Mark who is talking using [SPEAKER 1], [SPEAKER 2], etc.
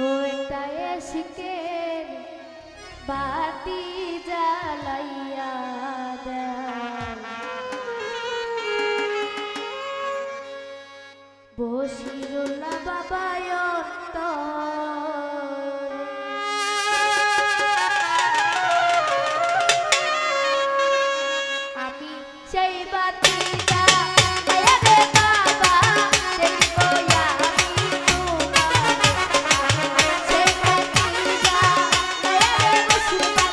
[SPEAKER 1] ওইটায় শিকের বাতি জ্বালাইয়া দেয়। Bye.